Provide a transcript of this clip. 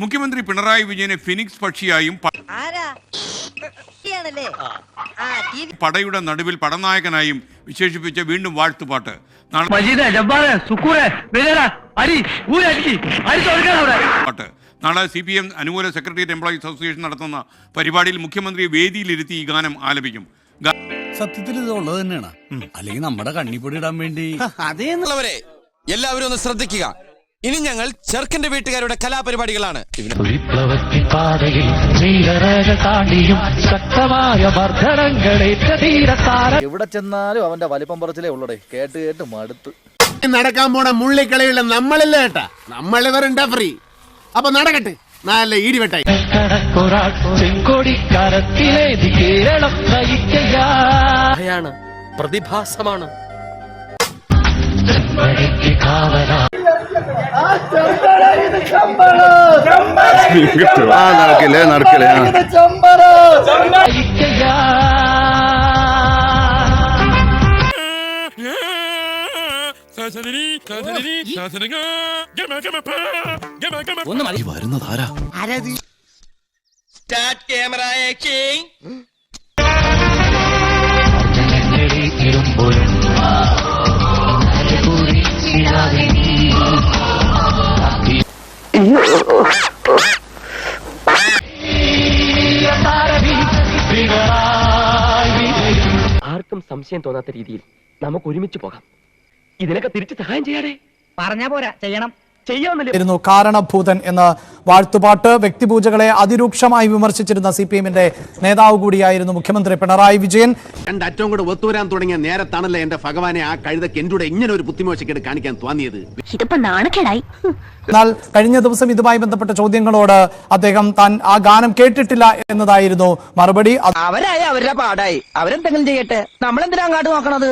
മുഖ്യമന്ത്രി പിണറായി വിജയനെ ഫിനിക്സ് പക്ഷിയായും ആരാ? ആണല്ലേ ആ. ടി വി പടയുടെ നടുവിൽ പടനായകനായും വിശേഷിപ്പിച്ച വീണ്ടും വാഴ്ത്തുപാട്ട്. പാട്ട്. നാളെ സി പി എം അനുകൂല സെക്രട്ടേറിയറ്റ് എംപ്ലോയീസ് അസോസിയേഷൻ നടത്തുന്ന പരിപാടിയിൽ മുഖ്യമന്ത്രിയെ വേദിയിലിരുത്തി ഈ ഗാനം ആലപിക്കും. സത്യത്തിൽ ഇത് ഉള്ളത് തന്നെയാണ്. അല്ലെങ്കിൽ നമ്മുടെ കണ്ണിപ്പൊടി ഇടാൻ വേണ്ടി. അതേന്നുള്ളവരെ എല്ലാവരും ഒന്ന് ശ്രദ്ധിക്കുക. ഇനി ഞങ്ങൾ ചെറുക്കന്റെ വീട്ടുകാരുടെ കലാപരിപാടികളാണ്. എവിടെ ചെന്നാലും അവന്റെ വലിപ്പം പറച്ചിലേ ഉള്ളടേ. കേട്ട് കേട്ട് മടുത്ത്. നടക്കാൻ പോണ മുള്ളിക്കളിയുള്ള നമ്മളില്ല കേട്ടാ നമ്മളിവരുണ്ടാ ഫ്രീ അപ്പൊ നടക്കട്ടെ. നല്ല ഈടിവെട്ടായി പ്രതിഭാസമാണ്. ആ നടക്കില്ലേ നടക്കില്ലേ. നയിക്കയാ വരുന്നതാരാ സ്റ്റാർട്ട് ക്യാമറ ഇരുമ്പോഴും ആർക്കും സംശയം തോന്നാത്ത രീതിയിൽ നമുക്ക് ഒരുമിച്ച് പോകാം. ഇതിനൊക്കെ തിരിച്ചു സഹായം ചെയ്യാടേ. പറഞ്ഞാ പോരാ ചെയ്യണം. യിരുന്നു കാരണഭൂതൻ എന്ന വാഴ്ത്തുപാട്ട് വ്യക്തിപൂജകളെ അതിരൂക്ഷമായി വിമർശിച്ചിരുന്ന സി പി എമ്മിന്റെ നേതാവ് കൂടിയായിരുന്നു മുഖ്യമന്ത്രി പിണറായി വിജയൻ. രണ്ടറ്റവും കൂടെ ഒത്തുവരാൻ തുടങ്ങിയ നേരത്താണല്ലോ എന്റെ ഭഗവാനെ ആ കഴുതക്ക് എന്റെ ഇങ്ങനെ ഒരു ബുദ്ധിമോശക്കേട് കാണിക്കാൻ തോന്നിയത്? ഇതിപ്പോ നാണക്കേടായി. എന്നാൽ കഴിഞ്ഞ ദിവസം ഇതുമായി ബന്ധപ്പെട്ട ചോദ്യങ്ങളോട് അദ്ദേഹം താൻ ആ ഗാനം കേട്ടിട്ടില്ല എന്നതായിരുന്നു മറുപടി. അവരായ അവരായി അവരുടെ പാടായി. അവരെന്തെങ്കിലും ചെയ്യട്ടെ? നമ്മളെന്തിനാ അങ്ങോട്ട് നോക്കണത്?